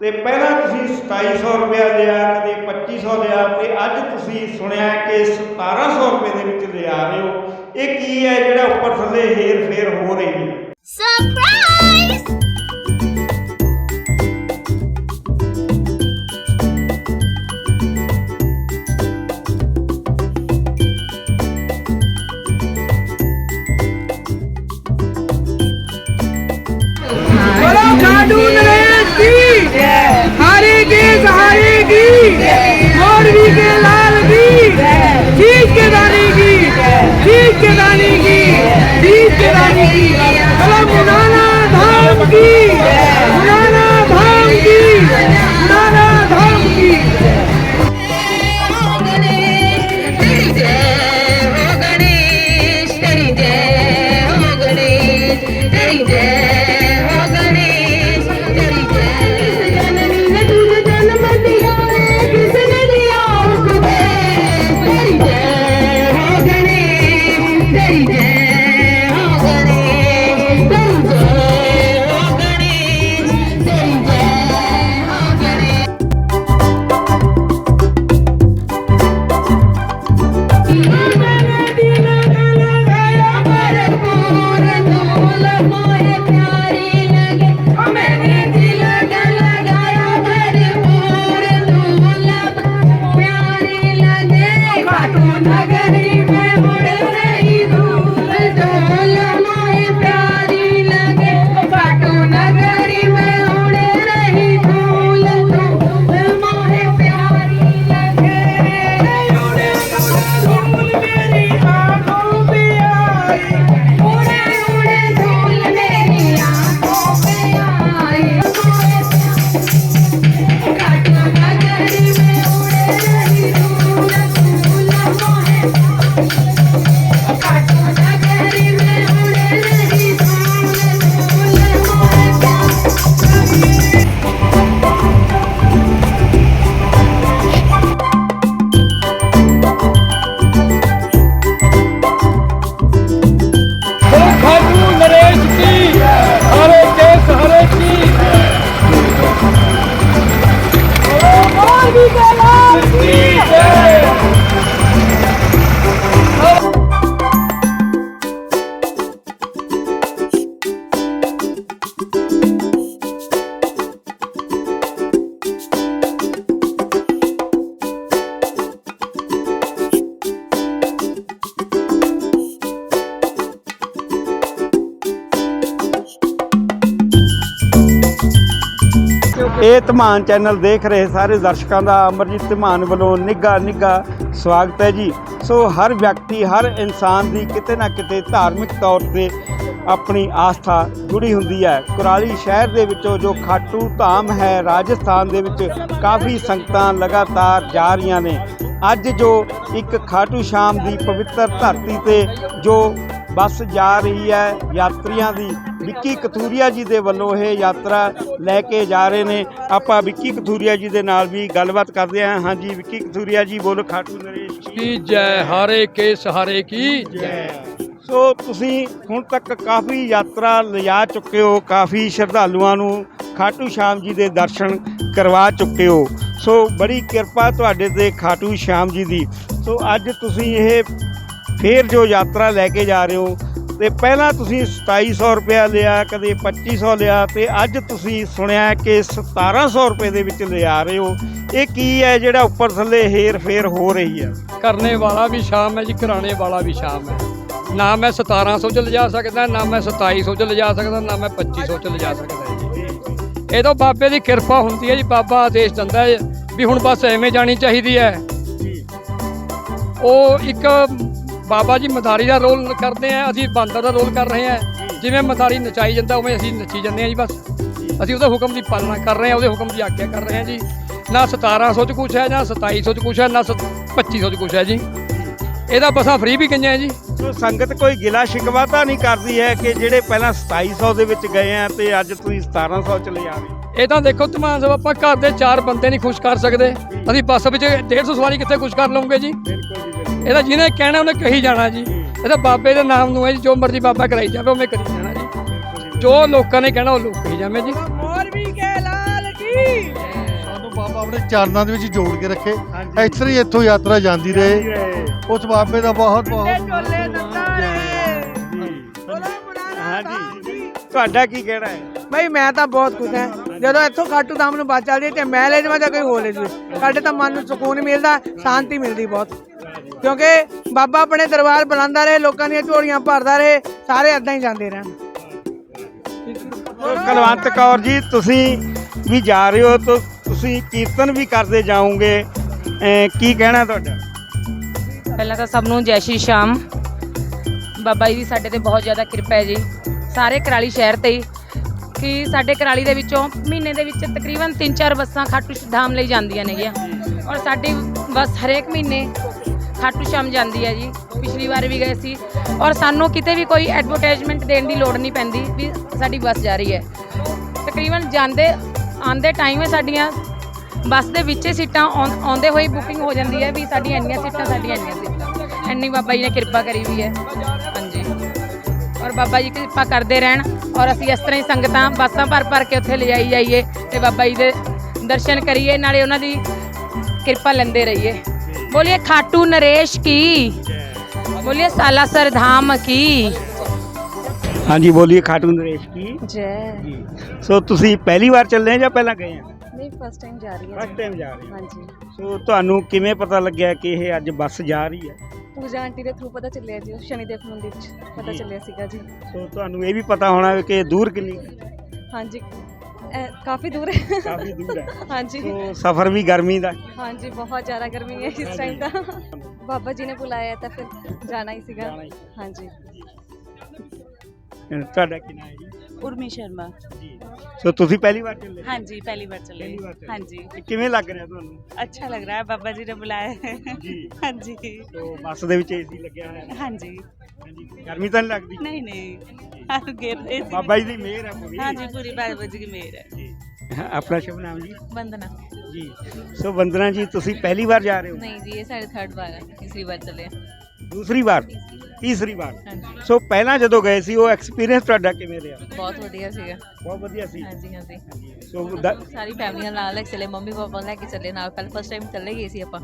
ਤੇ ਪਹਿਲਾਂ ਤੁਸੀਂ 2700 ਰੁਪਇਆ ਲਿਆ, ਕਦੇ 2500 ਲਿਆ, ਤੇ ਅੱਜ ਤੁਸੀਂ ਸੁਣਿਆ ਕਿ 1700 ਰੁਪਏ ਦੇ ਵਿੱਚ ਲਿਆ ਰਹੇ ਹੋ। ਇਹ ਕੀ ਹੈ ਜਿਹੜਾ ਉੱਪਰ ਥੱਲੇ ਹੇਰ ਫੇਰ ਹੋ ਰਹੀ ਹੈ? ನಗ ਧਮਾਨ ਚੈਨਲ ਦੇਖ ਰਹੇ ਸਾਰੇ ਦਰਸ਼ਕਾਂ ਦਾ ਅਮਰਜੀਤ ਧਮਾਨ ਵੱਲੋਂ ਨਿੱਘਾ ਨਿੱਘਾ ਸਵਾਗਤ ਹੈ ਜੀ। ਸੋ ਹਰ ਵਿਅਕਤੀ, ਹਰ ਇਨਸਾਨ ਦੀ ਕਿਤੇ ਨਾ ਕਿਤੇ ਧਾਰਮਿਕ ਤੌਰ ਤੇ ਆਪਣੀ ਆਸਥਾ ਜੁੜੀ ਹੁੰਦੀ ਹੈ। ਕੁਰਾਲੀ ਸ਼ਹਿਰ ਦੇ ਵਿੱਚੋਂ ਜੋ ਖਾਟੂ ਧਾਮ ਹੈ, ਰਾਜਸਥਾਨ ਦੇ ਵਿੱਚ ਕਾਫੀ ਸੰਗਤਾਂ ਲਗਾਤਾਰ ਜਾ ਰਹੀਆਂ ਨੇ। ਅੱਜ ਜੋ ਇੱਕ ਖਾਟੂ ਸ਼ਾਮ ਦੀ ਪਵਿੱਤਰ ਧਰਤੀ ਤੇ ਜੋ ਬੱਸ ਜਾ ਰਹੀ ਹੈ, ਯਾਤਰੀਆਂ ਦੀ ਵਿੱਕੀ ਕਤੂਰੀਆ ਜੀ ਦੇ ਵੱਲੋਂ ਇਹ ਯਾਤਰਾ ਲੈ ਕੇ ਜਾ ਰਹੇ ਨੇ। ਆਪਾਂ ਵਿੱਕੀ ਕਤੂਰੀਆ ਜੀ ਦੇ ਨਾਲ ਵੀ ਗੱਲਬਾਤ ਕਰਦੇ ਹਾਂ। ਹਾਂਜੀ ਵਿੱਕੀ ਕਤੂਰੀਆ ਜੀ ਬੋਲ ਖਾਟੂ ਨਰੇਸ਼ ਜੀ। ਜੈ ਹਾਰੇ ਕੇ ਸਹਾਰੇ ਕੀ? ਜੈ। ਸੋ ਤੁਸੀਂ ਹੁਣ ਤੱਕ ਕਾਫੀ ਯਾਤਰਾ ਲਿਆ ਚੁੱਕੇ ਹੋ। ਕਾਫੀ ਸ਼ਰਧਾਲੂਆਂ ਨੂੰ ਖਾਟੂ ਸ਼ਾਮ ਜੀ ਦੇ ਦਰਸ਼ਨ ਕਰਵਾ ਚੁੱਕੇ ਹੋ। ਸੋ ਬੜੀ ਕਿਰਪਾ ਤੁਹਾਡੇ ਤੇ ਖਾਟੂ ਸ਼ਾਮ ਜੀ ਦੀ। ਸੋ ਅੱਜ ਤੁਸੀਂ ਇਹ ਫੇਰ ਜੋ ਯਾਤਰਾ ਲੈ ਕੇ ਜਾ ਰਹੇ ਹੋ ਤੇ ਪਹਿਲਾਂ ਤੁਸੀਂ 2700 ਰੁਪਇਆ ਲਿਆ ਕਦੇ 2500 ਲਿਆ ਤੇ ਅੱਜ ਤੁਸੀਂ ਸੁਣਿਆ ਕਿ 1700 ਰੁਪਏ ਦੇ ਵਿੱਚ ਲਿਆ ਰਹੇ ਹੋ। ਇਹ ਕੀ ਹੈ ਜਿਹੜਾ ਉੱਪਰ ਥੱਲੇ ਹੇਰ ਫੇਰ ਹੋ ਰਹੀ ਹੈ? ਕਰਨੇ ਵਾਲਾ ਵੀ ਸ਼ਾਮ ਹੈ ਜੀ ਕਰਾਣੇ ਵਾਲਾ ਵੀ ਸ਼ਾਮ ਹੈ। ਨਾ ਮੈਂ 1700 ਚ ਲਿਜਾ ਸਕਦਾ ਨਾ ਮੈਂ 2700 ਚ ਲਿਜਾ ਸਕਦਾ ਨਾ ਮੈਂ 2500 ਚ ਲਿਜਾ ਸਕਦਾ ਜੀ। ਇਹ ਤਾਂ ਬਾਬੇ ਦੀ ਕਿਰਪਾ ਹੁੰਦੀ ਹੈ ਜੀ ਬਾਬਾ ਆਦੇਸ਼ ਦਿੰਦਾ ਹੈ ਵੀ ਹੁਣ ਬਸ ਐਵੇਂ ਜਾਣੀ ਚਾਹੀਦੀ ਹੈ। ਉਹ ਇੱਕ ਬਾਬਾ ਜੀ ਮਦਾਰੀ ਦਾ ਰੋਲ ਕਰਦੇ ਆ ਅਸੀਂ ਬਾਂਦਰ ਦਾ ਰੋਲ ਕਰ ਰਹੇ ਆ। ਜਿਵੇਂ ਮਦਾਰੀ ਨਚਾਈ ਜਾਂਦਾ ਉਵੇਂ ਅਸੀਂ ਨੱਚੀ ਜਾਂਦੇ ਆ ਜੀ ਬਸ। ਅਸੀਂ ਉਹਦੇ ਹੁਕਮ ਦੀ ਪਾਲਣਾ ਕਰ ਰਹੇ ਆ ਉਹਦੇ ਹੁਕਮ ਦੀ ਆਗਿਆ ਕਰ ਰਹੇ ਆ ਜੀ। ਨਾ 1700 ਚ ਕੁਛ ਹੈ ਨਾ 2700 ਚ ਕੁਛ ਹੈ ਨਾ 2500 ਚ ਕੁਛ ਹੈ ਜੀ। ਇਹਦਾ ਬੱਸਾਂ ਫ੍ਰੀ ਵੀ ਗਈਆਂ ਜੀ? ਸੋ ਸੰਗਤ ਕੋਈ ਗਿਲਾ ਸ਼ਿਕਵਾ ਤਾਂ ਨਹੀਂ ਕਰਦੀ ਹੈ ਕਿ ਜਿਹੜੇ ਪਹਿਲਾਂ 2700 ਦੇ ਵਿੱਚ ਗਏ ਆ ਤੇ ਅੱਜ ਤੁਸੀਂ 1700 ਚ ਲੈ ਆ ਰਹੇ ਇਹ ਤਾਂ ਦੇਖੋ ਧਮਾਨ ਸਾਹਿਬ ਆਪਾਂ ਘਰ ਦੇ ਚਾਰ ਬੰਦੇ ਨਹੀਂ ਖੁਸ਼ ਕਰ ਸਕਦੇ। ਅਸੀਂ ਬੱਸ ਵਿੱਚ 150 ਸਵਾਰੀ ਕਿੱਥੇ ਖੁਸ਼ ਕਰ ਲਵਾਂਗੇ ਜੀ? ਬਿਲਕੁਲ ਇਹਦਾ ਜਿਹਨੇ ਕਹਿਣਾ ਉਹਨੇ ਕਹੀ ਜਾਣਾ ਜੀ। ਇਹ ਤਾਂ ਬਾਬੇ ਦੇ ਨਾਮ ਨੂੰ ਹੈ ਜੀ ਜੋ ਮਰਜ਼ੀ ਬਾਬਾ ਕਰਾਈ ਜਾਵੇ ਉਵੇਂ ਕਰੀ ਜਾਣਾ ਜੀ। ਜੋ ਲੋਕਾਂ ਨੇ ਕਹਿਣਾ ਉਹ ਲੋਕ ਕਹੀ ਜਾਵੇ ਜੀ। ਮੌਲਵੀ ਕੇ ਲਾਲ ਕੀ? ਆਪਣੇ ਚਰਨਾਂ ਦੇ ਵਿੱਚ ਜੋੜ ਕੇ ਰੱਖੇ। ਇਸ ਤਰ੍ਹਾਂ ਹੀ ਇੱਥੋਂ ਯਾਤਰਾ ਜਾਂਦੀ ਰਹੇ। ਉਸ ਬਾਬੇ ਦਾ ਬਹੁਤ ਬਹੁਤ ਹਾਂਜੀ। ਤੁਹਾਡਾ ਕੀ ਕਹਿਣਾ ਹੈ? ਬਈ ਮੈਂ ਤਾਂ ਬਹੁਤ ਖੁਸ਼ ਹਾਂ। ਜਦੋਂ ਇੱਥੋਂ ਖਾਟੂ ਧਾਮ ਨੂੰ ਬਾਤ ਚੱਲਦੀ ਹੈ ਤੇ ਮੈਂ ਲੈ ਜਾਵਾਂ ਜਾਂ ਕੋਈ ਹੋਰ ਲੈ ਜਾਵੇ ਸਾਡੇ ਤਾਂ ਮਨ ਨੂੰ ਸਕੂਨ ਮਿਲਦਾ ਸ਼ਾਂਤੀ ਮਿਲਦੀ ਬਹੁਤ। ਕਿਉਂਕਿ ਬਾਬਾ ਆਪਣੇ ਦਰਬਾਰ ਬੁਲਾਉਂਦਾ ਰਹੇ ਲੋਕਾਂ ਦੀਆਂ ਝੋਲੀਆਂ ਭਰਦਾ ਰਹੇ ਸਾਰੇ ਏਦਾਂ ਹੀ ਜਾਂਦੇ ਰਹਿਣ। ਕੁਲਵੰਤ ਕੌਰ ਜੀ ਤੁਸੀਂ ਵੀ ਜਾ ਰਹੇ ਹੋ ਤਾਂ ਤੁਸੀਂ ਕੀਰਤਨ ਵੀ ਕਰਦੇ ਜਾਓਗੇ। ਕੀ ਕਹਿਣਾ ਤੁਹਾਡਾ? ਪਹਿਲਾਂ ਤਾਂ ਸਭ ਨੂੰ ਜੈ ਸ਼੍ਰੀ ਸ਼ਾਮ। ਬਾਬਾ ਜੀ ਦੀ ਸਾਡੇ ਤੇ ਬਹੁਤ ਜ਼ਿਆਦਾ ਕਿਰਪਾ ਹੈ ਜੀ। ਸਾਰੇ ਕਰਾਲੀ ਸ਼ਹਿਰ ਤੇ ਹੀ ਕਿ ਸਾਡੇ ਕਰਾਲੀ ਦੇ ਵਿੱਚੋਂ ਮਹੀਨੇ ਦੇ ਵਿੱਚ ਤਕਰੀਬਨ 3-4 ਬੱਸਾਂ ਖਾਟੂ ਧਾਮ ਲਈ ਜਾਂਦੀਆਂ ਨੇਗੀਆਂ। ਔਰ ਸਾਡੀ ਬੱਸ ਹਰੇਕ ਮਹੀਨੇ ਖਾਟੂ ਸ਼ਾਮ ਜਾਂਦੀ ਹੈ ਜੀ ਪਿਛਲੀ ਵਾਰ ਵੀ ਗਏ ਸੀ ਔਰ ਸਾਨੂੰ ਕਿਤੇ ਵੀ ਕੋਈ ਐਡਵਰਟਾਈਜ਼ਮੈਂਟ ਦੇਣ ਦੀ ਲੋੜ ਨਹੀਂ ਪੈਂਦੀ ਵੀ ਸਾਡੀ ਬੱਸ ਜਾ ਰਹੀ ਹੈ ਤਕਰੀਬਨ ਜਾਂਦੇ ਆਂਦੇ ਟਾਈਮ ਹੈ ਸਾਡੀਆਂ ਬੱਸ ਦੇ ਵਿੱਚ ਹੀ ਸੀਟਾਂ ਆਉਂ- ਆਉਂਦੇ ਹੋਏ ਬੁਕਿੰਗ ਹੋ ਜਾਂਦੀ ਹੈ ਵੀ ਸਾਡੀਆਂ ਇੰਨੀਆਂ ਸੀਟਾਂ ਸਾਡੀਆਂ ਇੰਨੀਆਂ ਸੀਟਾਂ ਇੰਨੀ ਬਾਬਾ ਜੀ ਨੇ ਕਿਰਪਾ ਕਰੀ ਵੀ ਹੈ ਹਾਂਜੀ ਔਰ ਬਾਬਾ ਜੀ ਕਿਰਪਾ ਕਰਦੇ ਰਹਿਣ ਔਰ ਅਸੀਂ ਇਸ ਤਰ੍ਹਾਂ ਹੀ ਸੰਗਤਾਂ ਬੱਸਾਂ ਭਰ ਭਰ ਕੇ ਉੱਥੇ ਲਿਜਾਈ ਜਾਈਏ ਤੇ ਬਾਬਾ ਜੀ ਦੇ ਦਰਸ਼ਨ ਕਰੀਏ ਨਾਲੇ ਉਹਨਾਂ ਦੀ ਕਿਰਪਾ ਲੈਂਦੇ ਰਹੀਏ ਬੋਲੀਏ ਖਾਟੂ ਨਰੇਸ਼ ਕੀ ਬੋਲੀਏ ਸਾਲਾਸਰ ਧਾਮ ਕੀ ਹਾਂਜੀ ਬੋਲੀਏ ਖਾਟੂ ਨਰੇਸ਼ ਕੀ ਜੈ ਜੀ ਸੋ ਤੁਸੀਂ ਪਹਿਲੀ ਵਾਰ ਚੱਲੇ ਜਾਂ ਪਹਿਲਾਂ ਗਏ ਆ ਨਹੀਂ ਫਸਟ ਟਾਈਮ ਜਾ ਰਹੀ ਫਸਟ ਟਾਈਮ ਜਾ ਰਹੇ ਹੋ ਹਾਂਜੀ ਸੋ ਤੁਹਾਨੂੰ ਕਿਵੇਂ ਪਤਾ ਲੱਗਿਆ ਕਿ ਇਹ ਅੱਜ ਬੱਸ ਜਾ ਰਹੀ ਹੈ ਪੂਜਾ ਆਂਟੀ ਦੇ ਥਰੂ ਪਤਾ ਚੱਲਿਆ ਜੀ ਸ਼ਨੀਦੇਵ ਮੰਦਿਰ ਚ ਪਤਾ। ਚੱਲਿਆ ਸੀਗਾ ਜੀ ਸੋ ਤੁਹਾਨੂੰ ਇਹ ਵੀ ਪਤਾ ਹੋਣਾ ਕਿ ਇਹ ਦੂਰ ਕਿੰਨੀ ਹੈ? ਹਾਂਜੀ ਕਾਫੀ ਦੂਰ ਹੈ। ਕਾਫੀ ਦੂਰ ਹੈ। ਹਾਂਜੀ। ਸਫ਼ਰ ਵੀ ਗਰਮੀ ਦਾ। ਹਾਂਜੀ ਬਹੁਤ ਜ਼ਿਆਦਾ ਗਰਮੀ ਹੈ ਇਸ ਟਾਈਮ ਤਾਂ। ਬਾਬਾ ਜੀ ਨੇ ਬੁਲਾਇਆ ਤਾਂ ਫਿਰ ਜਾਣਾ ਹੀ ਸੀਗਾ। ਜਾਣਾ ਹੀ। ਹਾਂਜੀ। ਤੁਹਾਡਾ ਕੀ ਨਾਮ ਹੈ ਜੀ? ਉਰਮੀ ਸ਼ਰਮਾ ਜੀ ਸੋ ਤੁਸੀਂ ਪਹਿਲੀ ਵਾਰ ਚੱਲੇ ਹਾਂਜੀ पहली बार चले ਪਹਿਲੀ ਵਾਰ ਚੱਲੇ हाँ जी ਤੇ ਕਿਵੇਂ ਲੱਗ ਰਿਹਾ ਤੁਹਾਨੂੰ अच्छा लग रहा है बाबा जी ने बुलाया है ਜੀ हाँ जी ਸੋ ਬੱਸ ਦੇ ਵਿੱਚ ਏਸੀ ਲੱਗਿਆ ਹੋਇਆ ਹੈ हाँ जी ਹਾਂਜੀ ਗਰਮੀ ਤਾਂ ਨਹੀਂ ਲੱਗਦੀ नहीं नहीं हाँ, गिर रहे थे। ਬਾਬਾ ਜੀ ਦੀ ਮਿਹਰ ਹੈ ਪੂਰੀ हाँ जी पूरी बाबा जी की मेहर है ਜੀ ਹਾਂ, ਆਪਣਾ ਸ਼ੁਭ ਨਾਮ ਜੀ वंदना ਜੀ ਸੋ ਵੰਦਨਾ ਜੀ ਤੁਸੀਂ ਪਹਿਲੀ ਵਾਰ ਜਾ ਰਹੇ ਹੋ नहीं जी ये साढ़े थर्ड बार है तीसरी बार चले ਦੂਸਰੀ ਵਾਰ ਤੀਸਰੀ ਵਾਰ ਸੋ ਪਹਿਲਾਂ ਜਦੋਂ ਗਏ ਸੀ ਉਹ ਐਕਸਪੀਰੀਅੰਸ ਤੁਹਾਡਾ ਕਿਵੇਂ ਰਿਹਾ? ਬਹੁਤ ਵਧੀਆ ਸੀਗਾ। ਬਹੁਤ ਵਧੀਆ ਸੀ। ਹਾਂਜੀ ਹਾਂਜੀ। ਸੋ ਸਾਰੀ ਫੈਮਲੀ ਨਾਲ ਲੈ ਕੇ ਚੱਲੇ ਮੰਮੀ ਪਾਪਾ ਲੈ ਕੇ ਚੱਲੇ ਨਾਲ ਪਹਿਲਾਂ ਫਸਟ ਟਾਈਮ ਚੱਲੇ ਗਏ ਸੀ ਆਪਾਂ।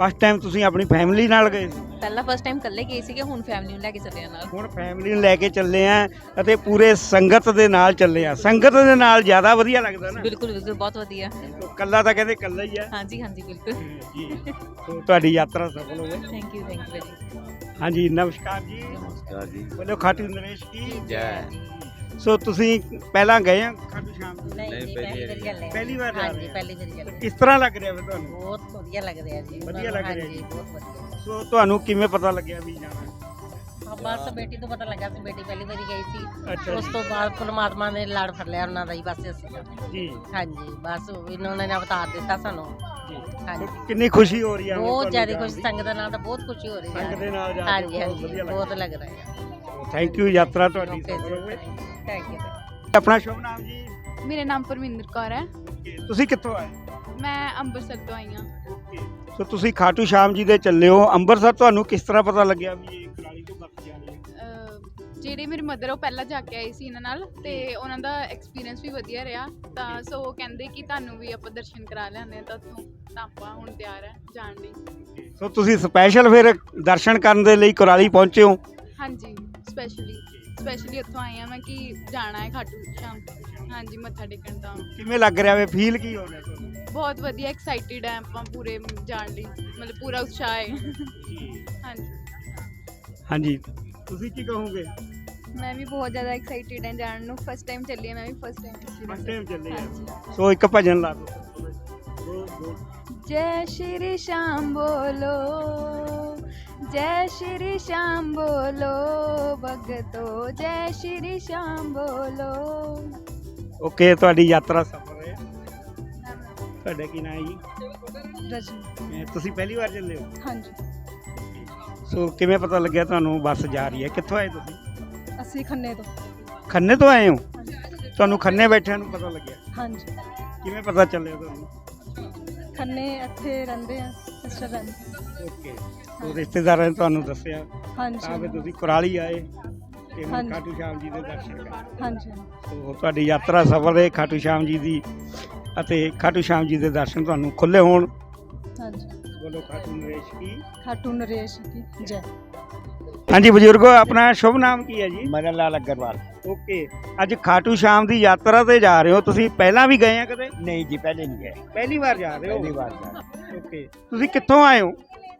ਫਸਟ ਟਾਈਮ ਤੁਸੀਂ ਆਪਣੀ ਫੈਮਿਲੀ ਨਾਲ ਗਏ ਸੀ? ਪਹਿਲਾਂ ਫਸਟ ਟਾਈਮ ਇਕੱਲੇ ਗਏ ਸੀਗੇ ਹੁਣ ਫੈਮਿਲੀ ਨੂੰ ਲੈ ਕੇ ਚੱਲੇ ਆ ਨਾਲ। ਹੁਣ ਫੈਮਿਲੀ ਨੂੰ ਲੈ ਕੇ ਚੱਲੇ ਆ ਅਤੇ ਪੂਰੇ ਸੰਗਤ ਦੇ ਨਾਲ ਚੱਲੇ ਆ। ਸੰਗਤ ਦੇ ਨਾਲ ਜ਼ਿਆਦਾ ਵਧੀਆ ਲੱਗਦਾ ਨਾ। ਬਿਲਕੁਲ ਬਿਲਕੁਲ ਬਹੁਤ ਵਧੀਆ। ਕੱਲਾ ਤਾਂ ਕਹਿੰਦੇ ਕੱਲਾ ਹੀ ਆ। ਹਾਂਜੀ ਹਾਂਜੀ ਬਿਲਕੁਲ। ਜੀ। ਸੋ ਤੁਹਾਡੀ ਯਾਤਰਾ ਸਫਲ ਹੋਵੇ ਥੈਂਕ ਯੂ ਥੈਂਕ ਯੂ ਜੀ ਹਾਂਜੀ ਨਮਸਕਾਰ ਜੀ। ਨਮਸਕਾਰ ਜੀ। ਬੋਲੋ ਖਾਟੂ ਨਰੇਸ਼ ਕੀ ਜੈ। ਸੋ ਤੁਸੀਂ ਪਹਿਲਾਂ ਗਏ ਆ ਖਾਟੂ ਸ਼ਾਮ ਜੀ ਨਹੀਂ ਪਹਿਲੀ ਵਾਰੀ ਚੱਲੇ ਪਹਿਲੀ ਵਾਰ ਜਾ ਰਹੇ ਹਾਂਜੀ ਆ। ਪਹਿਲੀ ਵਾਰੀ ਚੱਲੇ ਕਿਸ ਤਰ੍ਹਾਂ ਲੱਗ ਰਿਹਾ ਵੇ ਤੁਹਾਨੂੰ? ਬਹੁਤ ਵਧੀਆ ਲੱਗ ਰਿਹਾ ਜੀ। ਵਧੀਆ ਲੱਗ ਰਿਹਾ ਹਾਂਜੀ ਜੀ। ਬਹੁਤ ਵਧੀਆ। ਸੋ ਤੁਹਾਨੂੰ ਕਿਵੇਂ ਪਤਾ ਲੱਗਿਆ ਵੀ ਜਾਣਾ? ਬਸ ਬੇਟੀ ਤੋਂ ਪਤਾ ਲੱਗਾ ਸੀ ਬੇਟੀ ਪਹਿਲੀ ਵਾਰੀ ਗਈ ਸੀ। ਅੱਛਾ ਉਸ ਜੀ। ਤੋਂ ਬਾਅਦ ਪਰਮਾਤਮਾ ਨੇ ਲੜ ਫੜ ਲਿਆ ਉਹਨਾਂ ਦਾ ਹੀ ਬਸ ਅਸੀਂ ਜੀ। ਹਾਂਜੀ ਬਸ ਇਹਨਾਂ ਨੇ ਅਵਤਾਰ ਦਿੱਤਾ ਸਾਨੂੰ। ਜੀ। ਹਾਂਜੀ। ਸੋ ਕਿੰਨੀ ਖੁਸ਼ੀ ਹੋ ਰਹੀ ਹੈ ਬਹੁਤ ਜ਼ਿਆਦਾ ਖੁਸ਼ੀ ਸੰਗਤ ਦੇ ਨਾਲ ਤਾਂ ਬਹੁਤ ਖੁਸ਼ੀ ਹੋ ਰਹੀ ਸੰਗਤ ਦੇ ਹੈ ਨਾਲ ਜਾ ਕੇ ਹਾਂਜੀ ਬਹੁਤ ਹਾਂਜੀ ਵਧੀਆ ਬਹੁਤ ਲੱਗ ਰਿਹਾ। ਹੈ ਥੈਂਕ ਯੂ ਯਾਤਰਾ ਤੁਹਾਡੀ ਸਫਲ ਹੋਵੇ। ਥੈਂਕ ਯੂ ਆਪਣਾ ਸ਼ੁਭ ਨਾਮ ਜੀ? ਮੇਰਾ ਨਾਮ ਪਰਮਿੰਦਰ ਕੌਰ ਹੈ। ਤੁਸੀਂ ਕਿੱਥੋਂ ਆਏ? ਮੈਂ ਅੰਮ੍ਰਿਤਸਰ ਤੋਂ ਆਈ ਹਾਂ। ਸੋ ਤੁਸੀਂ ਖਾਟੂ ਸ਼ਾਮ ਜੀ ਦੇ ਚੱਲੇ ਹੋ। ਅੰਮ੍ਰਿਤਸਰ ਤੁਹਾਨੂੰ ਕਿਸ ਤਰ੍ਹਾਂ ਪਤਾ ਲੱਗਿਆ ਵੀ ਇਹ ਜਿਹੜੇ ਮੇਰੇ ਮਦਰ ਉਹ ਪਹਿਲਾਂ ਜਾ ਕੇ ਆਏ ਸੀ ਇਹਨਾਂ ਨਾਲ ਤੇ ਉਹਨਾਂ ਦਾ ਐਕਸਪੀਰੀਅੰਸ ਵੀ ਵਧੀਆ ਰਿਹਾ। ਤਾਂ ਸੋ ਉਹ ਕਹਿੰਦੇ ਕਿ ਤੁਹਾਨੂੰ ਵੀ ਆਪਾਂ ਦਰਸ਼ਨ ਕਰਾ ਲਿਆਉਂਦੇ ਤਾਂ ਉੱਥੋਂ ਤਾਂ ਆਪਾਂ ਹੁਣ ਤਿਆਰ ਹੈ ਜਾਣ ਲਈ। ਸੋ ਤੁਸੀਂ ਸਪੈਸ਼ਲ ਫਿਰ ਦਰਸ਼ਨ ਕਰਨ ਦੇ ਲਈ ਕੁਰਾਲੀ ਪਹੁੰਚੇ ਹੋ? ਹਾਂਜੀ ਸਪੈਸ਼ਲੀ ਸਪੈਸ਼ਲੀ ਉੱਥੋਂ ਆਈ ਹਾਂ ਮੈਂ ਕਿ ਜਾਣਾ ਹੈ ਖਾਟੂ ਸ਼ਾਮ ਹਾਂਜੀ ਮੱਥਾ ਟੇਕਣ ਤਾਂ। ਕਿਵੇਂ ਲੱਗ ਰਿਹਾ ਵੇ? ਫੀਲ ਕੀ ਹੋ ਰਿਹਾ ਤੁਹਾਨੂੰ? ਬਹੁਤ ਵਧੀਆ ਐਕਸਾਈਟਿਡ ਹੈ ਆਪਾਂ ਪੂਰੇ ਜਾਣ ਲਈ। ਮਤਲਬ ਪੂਰਾ ਉਤਸ਼ਾਹ ਹੈ। ਹਾਂਜੀ। ਹਾਂਜੀ। ਤੁਸੀਂ ਕੀ ਕਹੋਗੇ? ਮੈਂ ਵੀ ਬਹੁਤ ਜ਼ਿਆਦਾ ਐਕਸਾਈਟਿਡ ਹਾਂ ਜਾਣ ਨੂੰ। ਫਸਟ ਟਾਈਮ ਚੱਲੀ ਹਾਂ ਮੈਂ ਵੀ ਫਸਟ ਟਾਈਮ ਫਸਟ ਟਾਈਮ ਚੱਲੇ ਆ। ਸੋ ਇੱਕ ਭਜਨ ਲਾ ਦਿਓ। ਜੈ ਸ਼੍ਰੀ ਸ਼ਾਮ ਬੋਲੋ ਜੈ ਸ਼੍ਰੀ ਸ਼ਾਮ ਬੋਲੋ ਭਗਤੋ ਜੈ ਸ਼੍ਰੀ ਸ਼ਾਮ ਬੋਲੋ। ਓਕੇ ਤੁਹਾਡੀ ਯਾਤਰਾ ਸਫਲ ਰਹੇ ਤੁਹਾਡਾ ਕੀ ਨਾਮ ਹੈ ਜੀ? ਤੁਸੀਂ ਪਹਿਲੀ ਵਾਰ ਚੱਲੇ ਹੋ? ਹਾਂਜੀ। ਸੋ ਕਿਵੇਂ ਪਤਾ ਲੱਗਿਆ ਤੁਹਾਨੂੰ ਬੱਸ ਜਾ ਰਹੀ ਹੈ? ਕਿੱਥੋਂ ਆਏ ਤੁਸੀਂ? ਅਸੀਂ ਖੰਨੇ ਤੋਂ। ਖੰਨੇ ਤੋਂ ਆਏ ਹੋ? ਤੁਹਾਨੂੰ ਖੰਨੇ ਬੈਠਿਆਂ ਨੂੰ ਪਤਾ ਲੱਗਿਆ? ਹਾਂਜੀ। ਕਿਵੇਂ ਪਤਾ ਚੱਲਿਆ ਤੁਹਾਨੂੰ? ਖੰਨੇ ਇੱਥੇ ਰਹਿੰਦੇ ਆ ਸਿਸਟਰ ਰਹਿੰਦੇ ਓਕੇ। ਸੋ ਰਿਸ਼ਤੇਦਾਰਾਂ ਨੇ ਤੁਹਾਨੂੰ ਦੱਸਿਆ। ਤਾਂ ਹਾਂਜੀ ਤੁਸੀਂ ਕੁਰਾਲੀ ਆਏ ਤੇ ਹੁਣ ਹਾਂਜੀ। ਖਾਟੂ ਸ਼ਾਮ ਜੀ ਦੇ ਦਰਸ਼ਨ ਕਰਨ ਹਾਂਜੀ। ਸੋ ਤੁਹਾਡੀ ਯਾਤਰਾ ਸਫਲ ਹੈ ਖਾਟੂ ਸ਼ਾਮ ਜੀ ਦੀ ਅਤੇ ਖਾਟੂ ਸ਼ਾਮ ਜੀ ਦੇ ਦਰਸ਼ਨ ਤੁਹਾਨੂੰ ਖੁੱਲੇ ਹੋਣ। ਹਾਂਜੀ ਬੋਲੋ ਖਾਟੂ ਨਰੇਸ਼ ਕੀ ਖਾਟੂ ਨਰੇਸ਼ ਕੀ ਜੈ ਹਾਂਜੀ ਬਜ਼ੁਰਗੋ ਆਪਣਾ ਸ਼ੁਭ ਨਾਮ ਕੀ ਹੈ ਜੀ ਮਰਨ ਲਾਲ ਅਗਰਵਾਲ ਓਕੇ ਅੱਜ ਖਾਟੂ ਸ਼ਾਮ ਦੀ ਯਾਤਰਾ ਤੇ ਜਾ ਰਹੇ ਹੋ ਤੁਸੀਂ ਪਹਿਲਾਂ ਵੀ ਗਏ ਆ ਕਦੇ ਨਹੀਂ ਜੀ ਪਹਿਲੇ ਨਹੀਂ ਗਏ ਪਹਿਲੀ ਵਾਰ ਜਾ ਰਹੇ ਹੋ ਪਹਿਲੀ ਵਾਰ ਜਾ ਓਕੇ ਤੁਸੀਂ ਕਿੱਥੋਂ ਆਏ ਹੋ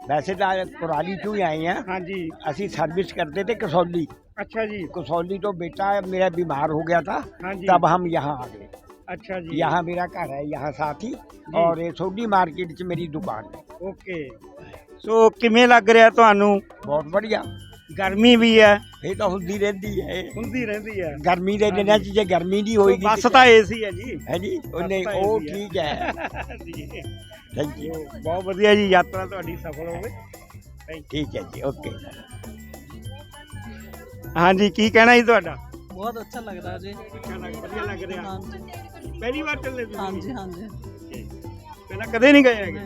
ਵੈਸੇ ਤਾਂ ਕੁਰਾਲੀ ਤੋਂ ਹੀ ਆਏ ਆ ਹਾਂਜੀ ਅਸੀਂ सर्विस करते थे कसौली ਅੱਛਾ ਜੀ कसौली तो बेटा मेरा बीमार हो गया था ਹਾਂਜੀ तब हम यहाँ आ गए ਅੱਛਾ ਜੀ यहाँ मेरा घर है यहाँ साथ ही और ये सोडी मार्केट च मेरी दुकान है ਓਕੇ ਸੋ ਕਿਵੇਂ ਲੱਗ ਰਿਹਾ ਤੁਹਾਨੂੰ बहुत बढ़िया ਗਰਮੀ ਵੀ ਹੈ ਇਹ ਤਾਂ ਹੁੰਦੀ ਰਹਿੰਦੀ ਹੈ ਹੁੰਦੀ ਰਹਿੰਦੀ ਹੈ ਗਰਮੀ ਦੇ ਦਿਨਾਂ 'ਚ ਜੇ ਗਰਮੀ ਨਹੀਂ ਹੋਏਗੀ ਬੱਸ ਤਾਂ ਏਸੀ ਹੈ ਜੀ ਹੈ ਜੀ ਉਹ ਨਹੀਂ ਤਾਂ ਉਹ easy ਹੈ। ਠੀਕ ਹੈ ਜੀ ਥੈਂਕ ਯੂ ਸੋ ਬਹੁਤ ਵਧੀਆ ਜੀ ਯਾਤਰਾ ਤੁਹਾਡੀ ਸਫਲ ਹੋਵੇ ਠੀਕ ਹੈ ਜੀ ਓਕੇ ਹਾਂਜੀ ਕੀ ਕਹਿਣਾ ਜੀ ਤੁਹਾਡਾ ਬਹੁਤ ਅੱਛਾ ਲੱਗਦਾ ਜੀ ਅੱਛਾ ਲੱਗ ਵਧੀਆ ਲੱਗ ਰਿਹਾ ਹਾਂਜੀ ਪਹਿਲੀ ਵਾਰ ਚੱਲੇ ਤੁਸੀਂ ਹਾਂਜੀ ਹਾਂਜੀ ਪਹਿਲਾਂ ਕਦੇ ਨਹੀਂ ਗਏ ਹੈਗੇ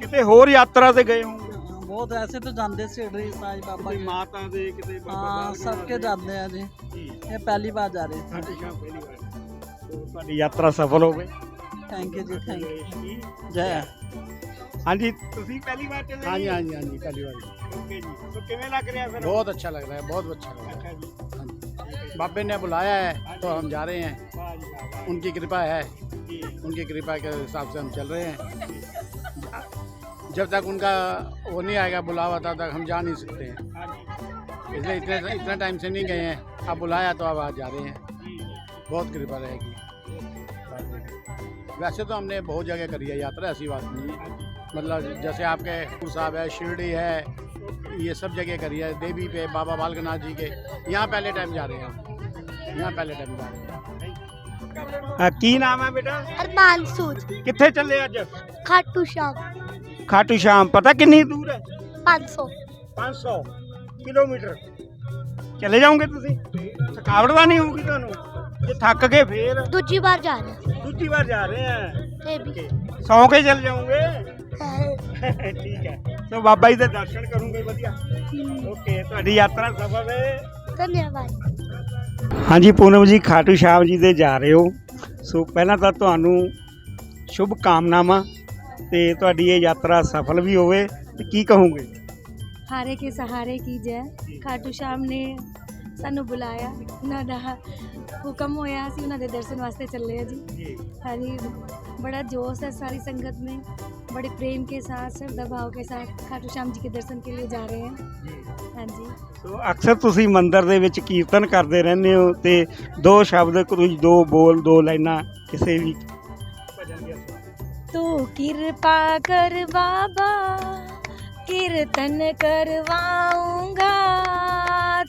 ਕਿਤੇ ਹੋਰ ਯਾਤਰਾ ਤੇ ਗਏ ਹੋਗੇ ਬਹੁਤ ਐਸੇ ਤਾਂ ਜਾਂਦੇ ਸਿਰੜੀ ਸਾਈ ਬਾਬਾ ਕੋਈ ਜੀ ਮਾਤਾ ਦੇ ਕਿਤੇ ਬਾਬਾ ਹਾਂ ਬਾਲਕ ਸਭ ਨਾਥ ਕੇ ਦੇ। ਜਾਂਦੇ ਆ ਜੀ ਜੀ ਇਹ ਪਹਿਲੀ ਵਾਰ ਜਾ ਰਹੇ ਖਾਟੂ ਸ਼ਾਮ ਪਹਿਲੀ ਵਾਰ ਸੋ ਤੁਹਾਡੀ ਯਾਤਰਾ ਸਫਲ ਹੋਵੇ ਥੈਂਕ ਯੂ ਜੀ ਥੈਂਕ ਜੀ ਯੂ ਜੈ ਹਾਂਜੀ ਤੁਸੀਂ ਪਹਿਲੀ ਵਾਰ ਚੱਲੇ हाँ जी ਜੀ? हाँ जी हाँ जी पहली बार ਓਕੇ ਜੀ ਸੋ ਕਿਵੇਂ ਲੱਗ ਰਿਹਾ ਫਿਰ बहुत अच्छा लग रहा है बहुत अच्छा लग रहा ਅੱਛਾ ਜੀ है हाँ जी बाबे ने बुलाया है तो हम जा रहे हैं। उनकी कृपा है। उनकी कृपा के हिसाब से हम चल रहे हैं। जब तक उनका वो नहीं आएगा, बुलावा तब तक हम जा नहीं सकते हैं। इसलिए इतने, इतना टाइम से नहीं गए हैं। अब बुलाया तो अब आज जा रहे हैं। बहुत कृपा रहेगी। वैसे तो हमने बहुत जगह करी है यात्रा, ऐसी बात नहीं मतलब जैसे आपके कपूर साहब है, शिरडी है, ये सब जगह करी है। देवी पे, बाबा बालकनाथ जी के, यहाँ पहले टाइम जा रहे हैं हम। ਨਾ ਪਹਿਲੇ ਟਾਈਮ ਦਾ ਆ ਕੀ ਨਾਮ ਹੈ ਬੇਟਾ ਅਰਮਾਨ ਸੂਦ ਕਿੱਥੇ ਚੱਲੇ ਅੱਜ ਖਾਟੂ ਸ਼ਾਮ ਖਾਟੂ ਸ਼ਾਮ ਪਤਾ ਕਿੰਨੀ ਦੂਰ ਹੈ 500 500 ਕਿਲੋਮੀਟਰ ਚਲੇ ਜਾਓਗੇ ਤੁਸੀਂ ਥਕਾਵਟ ਤਾਂ ਨਹੀਂ ਹੋਊਗੀ ਤੁਹਾਨੂੰ ਜੇ ਥੱਕ ਕੇ ਫੇਰ ਦੂਜੀ ਵਾਰ ਜਾ ਰਹੇ ਦੂਜੀ ਵਾਰ ਜਾ ਰਹੇ ਆ ਤੇ ਵੀ ਸੌਂ ਕੇ ਚੱਲ ਜਾਓਗੇ ਠੀਕ ਹੈ ਸੋ ਬਾਬਾ ਜੀ ਦੇ ਦਰਸ਼ਨ ਕਰੂੰਗੇ ਵਧੀਆ ਓਕੇ ਤੁਹਾਡੀ ਯਾਤਰਾ ਸਫਲ ਹੈ ਧੰਨਵਾਦ ਹਾਂਜੀ, ਪੂਨਮ ਜੀ, ਖਾਟੂ ਸ਼ਾਮ ਜੀ ਦੇ ਜਾ ਰਹੇ ਹੋ। ਸੋ ਪਹਿਲਾਂ ਤਾਂ ਤੁਹਾਨੂੰ ਸ਼ੁਭ ਕਾਮਨਾਵਾਂ ਤੇ ਤੁਹਾਡੀ ਇਹ ਯਾਤਰਾ ਸਫਲ ਵੀ ਹੋਵੇ ਤੇ ਕੀ ਕਹੋਗੇ? ਹਾਰੇ ਕੇ ਸਹਾਰੇ ਕੀ ਜੈ। ਖਾਟੂ ਸ਼ਾਮ ਨੇ ਸਾਨੂੰ ਬੁਲਾਇਆ ਉਹਨਾਂ ਦਾ ਹੁਕਮ ਹੋਇਆ ਅਸੀਂ ਉਹਨਾਂ ਦੇ ਦਰਸ਼ਨ ਵਾਸਤੇ ਚੱਲੇ ਆ ਜੀ ਜੀ ਹਾਂਜੀ बड़ा जोश है सारी संगत में बड़े प्रेम के साथ श्रद्धा भाव के साथ खाटू श्याम जी के दर्शन के लिए जा रहे हैं हाँ जी ਸੋ ਅਕਸਰ ਤੁਸੀਂ ਮੰਦਿਰ ਦੇ ਵਿੱਚ ਕੀਰਤਨ ਕਰਦੇ ਰਹਿੰਦੇ ਹੋ ਤੇ ਦੋ ਸ਼ਬਦ ਕੁਝ ਦੋ ਬੋਲ ਦੋ ਲਾਈਨਾਂ ਕਿਸੇ ਵੀ ਭਜਨ ਦੀਆਂ तो कृपा कर बाबा कीर्तन करवाऊंगा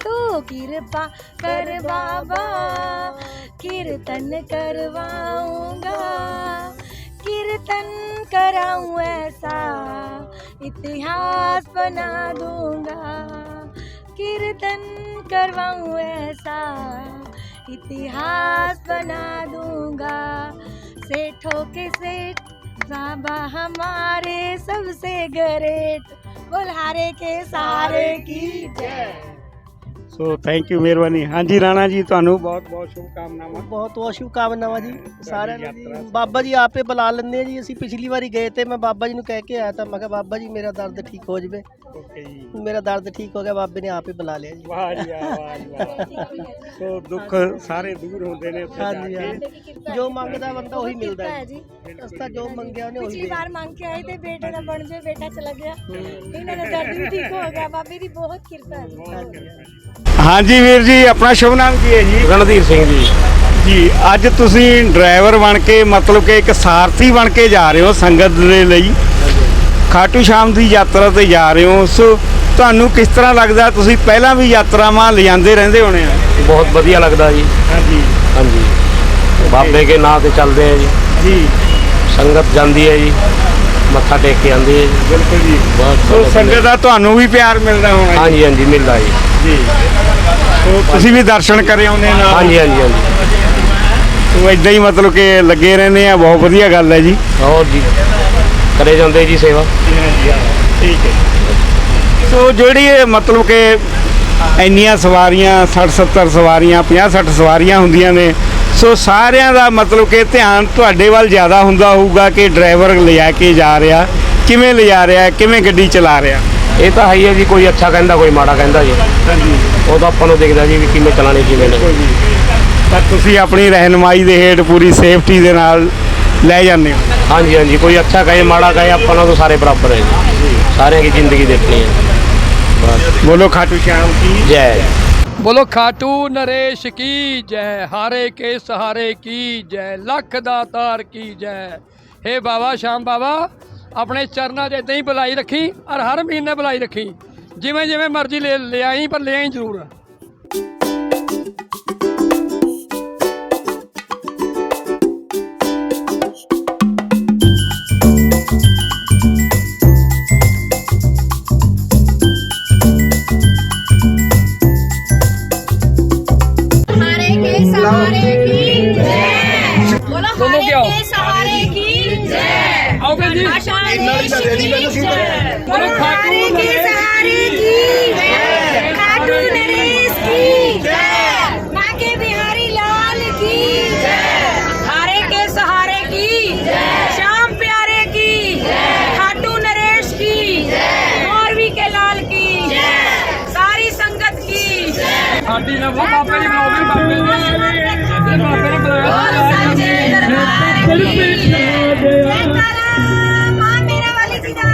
तो कृपा कर बाबा कीर्तन करवाऊँगा। कीर्तन कराऊं ऐसा इतिहास बना दूँगा। कीर्तन करवाऊं ऐसा इतिहास बना दूँगा। सेठों के सेठ बाबा हमारे सबसे ग्रेट बुल्हारे के सारे की जय। ਸੋ ਥੈਂਕ ਯੂ ਮਿਹਰਬਾਨੀ ਹਾਂਜੀ ਰਾਣਾ ਜੀ ਤੁਹਾਨੂੰ ਬਹੁਤ ਬਹੁਤ ਸ਼ੁਭ ਕਾਮਨਾਵਾਂ ਬਹੁਤ ਬਹੁਤ ਸ਼ੁਭ ਕਾਮਨਾਵਾਂ ਜੀ ਸਾਰਿਆਂ ਨੂੰ ਜੀ। ਬਾਬਾ ਜੀ ਆਪੇ ਬੁਲਾ ਲੈਂਦੇ ਜੀ। ਅਸੀਂ ਪਿਛਲੀ ਵਾਰੀ ਗਏ ਤੇ ਮੈਂ ਬਾਬਾ ਜੀ ਨੂੰ ਕਹਿ ਕੇ ਆਇਆ ਤਾਂ ਮੈਂ ਕਿਹਾ ਬਾਬਾ ਜੀ ਮੇਰਾ ਦਰਦ ਠੀਕ ਹੋ ਜਵੇ। ਓਕੇ ਜੀ। ਮੇਰਾ ਦਰਦ ਠੀਕ ਹੋ ਗਿਆ ਬਾਬੇ ਨੇ ਆਪੇ ਬੁਲਾ ਲਿਆ ਜੀ। ਵਾਹ ਜੀ ਵਾਹ ਵਾਹ ਸੋ ਦੁੱਖ ਸਾਰੇ ਦੂਰ ਹੁੰਦੇ ਨੇ ਉੱਥੇ ਜਾ ਕੇ। ਜੋ ਮੰਗਦਾ ਬੰਦਾ ਉਹੀ ਮਿਲਦਾ ਹੈ। ਜੀ। ਉਸ ਜੋ। ਮੰਗਿਆ ਉਹਨੇ ਉਹੀ ਪਿਛਲੀ ਵਾਰ ਮੰਗ ਕੇ ਆਏ ਤੇ ਬੇਟੇ ਦਾ ਬਣ ਜੇ ਬੇਟਾ ਚਲਾ ਗਿਆ। ਇਹਨਾਂ ਦਾ ਦਰਦ ਵੀ ਠੀਕ ਹੋ ਗਿਆ ਬਾਬੇ ਦੀ ਬਹੁਤ ਕਿਰਪਾ ਹੈ ਬਹੁਤ ਕਿਰਪਾ ਜੀ। ਹਾਂਜੀ ਵੀਰ ਜੀ ਆਪਣਾ ਸ਼ੁਭ ਨਾਮ ਕੀ ਹੈ ਜੀ? ਰਣਧੀਰ ਸਿੰਘ ਜੀ। ਜੀ ਅੱਜ ਤੁਸੀਂ ਡਰਾਈਵਰ ਬਣ ਕੇ ਮਤਲਬ ਕਿ ਇੱਕ ਸਾਰਥੀ ਬਣ ਕੇ ਜਾ ਰਹੇ ਹੋ ਸੰਗਤ ਦੇ ਲਈ। ਖਾਟੂ ਸ਼ਾਮ ਦੀ ਯਾਤਰਾ ਤੇ ਜਾ ਰਹੇ ਹੋ। ਸੋ ਤੁਹਾਨੂੰ ਕਿਸ ਤਰ੍ਹਾਂ ਲੱਗਦਾ? ਤੁਸੀਂ ਪਹਿਲਾਂ ਵੀ ਯਾਤਰਾਵਾਂ ਲਿਜਾਂਦੇ ਰਹਿੰਦੇ ਹੋਣੇ ਆ? ਬਹੁਤ ਵਧੀਆ ਲੱਗਦਾ ਜੀ। ਹਾਂਜੀ। ਹਾਂਜੀ। ਬਾਬੇ ਕੇ ਨਾਂ ਤੇ ਚੱਲਦੇ ਆ ਜੀ। ਜੀ। ਸੰਗਤ ਜਾਂਦੀ ਹੈ ਜੀ। ਮੱਥਾ ਟੇਕ ਕੇ ਆਉਂਦੀ ਹੈ ਜੀ। ਬਿਲਕੁਲ ਜੀ। ਬਹੁਤ ਸੋ ਸੰਗਤ ਦਾ ਤੁਹਾਨੂੰ ਵੀ ਪਿਆਰ ਮਿਲਦਾ ਹੋਣਾ ਜੀ। ਹਾਂਜੀ ਹਾਂਜੀ ਮਿਲਦਾ ਜੀ। ਜੀ। ਸੋ ਤੁਸੀਂ ਵੀ ਦਰਸ਼ਨ ਕਰੇ ਆਉਂਦੇ ਨਾਲ? ਹਾਂਜੀ ਹਾਂਜੀ ਹਾਂਜੀ। ਸੋ ਇਦਾਂ ਹੀ ਮਤਲਬ ਕਿ ਲੱਗੇ ਰਹਿੰਦੇ ਆ ਬਹੁਤ ਵਧੀਆ ਗੱਲ ਹੈ ਜੀ। ਹੋਰ ਜੀ? ਕਰੇ ਜਾਂਦੇ ਜੀ ਸੇਵਾ। ਠੀਕ ਹੈ। ਸੋ ਜਿਹੜੀ ਇਹ ਮਤਲਬ ਕਿ ਇੰਨੀਆਂ ਸਵਾਰੀਆਂ 60 70 ਸਵਾਰੀਆਂ 50 60 ਸਵਾਰੀਆਂ ਹੁੰਦੀਆਂ ਨੇ ਸੋ ਸਾਰਿਆਂ ਦਾ ਮਤਲਬ ਕਿ ਧਿਆਨ ਤੁਹਾਡੇ ਵੱਲ ਜ਼ਿਆਦਾ ਹੁੰਦਾ ਹੋਊਗਾ ਕਿ ਡਰਾਈਵਰ ਲਿਜਾ ਕੇ ਜਾ ਰਿਹਾ ਕਿਵੇਂ ਲਿਜਾ ਰਿਹਾ ਕਿਵੇਂ ਗੱਡੀ ਚਲਾ ਰਿਹਾ। ਇਹ ਤਾਂ ਹੈ ਹੀ ਹੈ ਜੀ ਕੋਈ ਅੱਛਾ ਕਹਿੰਦਾ ਕੋਈ ਮਾੜਾ ਕਹਿੰਦਾ ਜੀ। ਉਹ ਤਾਂ ਆਪਾਂ ਨੂੰ ਦਿਖਦਾ ਜੀ ਵੀ ਕਿਵੇਂ ਚਲਾਣੀ ਕਿਵੇਂ ਨਹੀਂ। ਤਾਂ ਤੁਸੀਂ ਆਪਣੀ ਰਹਿਨਮਾਈ ਦੇ ਹੇਠ ਪੂਰੀ ਸੇਫਟੀ ਦੇ ਨਾਲ ਲੈ ਜਾਂਦੇ ਹੋ? ਹਾਂਜੀ ਹਾਂਜੀ ਕੋਈ ਅੱਛਾ ਕਹੇ ਮਾੜਾ ਕਹੇ ਆਪਾਂ ਨੂੰ ਤਾਂ ਸਾਰੇ ਬਰਾਬਰ ਹੈ ਜੀ। ਸਾਰਿਆਂ ਦੀ ਜ਼ਿੰਦਗੀ ਦੇਖਣੀ ਹੈ। ਬੋਲੋ ਖਾਟੂ ਸ਼ਾਮ ਕੀ? ਜੈ। ਬੋਲੋ ਖਾਟੂ ਨਰੇਸ਼ ਕੀ ਜੈ ਹਾਰੇ ਕੇ ਸਹਾਰੇ ਕੀ ਜੈ ਲੱਖ ਦਾ ਤਾਰ ਕੀ ਜੈ। ਹੇ ਬਾਬਾ ਸ਼ਾਮ ਬਾਬਾ। ਆਪਣੇ ਚਰਨਾਂ 'ਚ ਇਦਾਂ ਹੀ ਬੁਲਾਈ ਰੱਖੀ ਔਰ ਹਰ ਮਹੀਨੇ ਬੁਲਾਈ ਰੱਖੀ। ਜਿਵੇਂ ਜਿਵੇਂ ਮਰਜ਼ੀ ਲੈ ਲਿਆਈ ਪਰ ਲਿਆਈ ਜ਼ਰੂਰ। ਤੁਹਾਨੂੰ ਕਿਹਾ खाटू नरेश की नाके बिहारी लाल की हारे के सहारे की श्याम प्यारे की खाटू नरेश की मौरवी के लाल की सारी संगत की ਸਾਡੀ ਨਾ ਬਾਬੇ ਦੀ ਮੌਵੀ ਬਾਬੇ ਦੀ ਬਾਬੇ ਨੇ ਬੁਲਾਇਆ மாமீன வலிக்குதா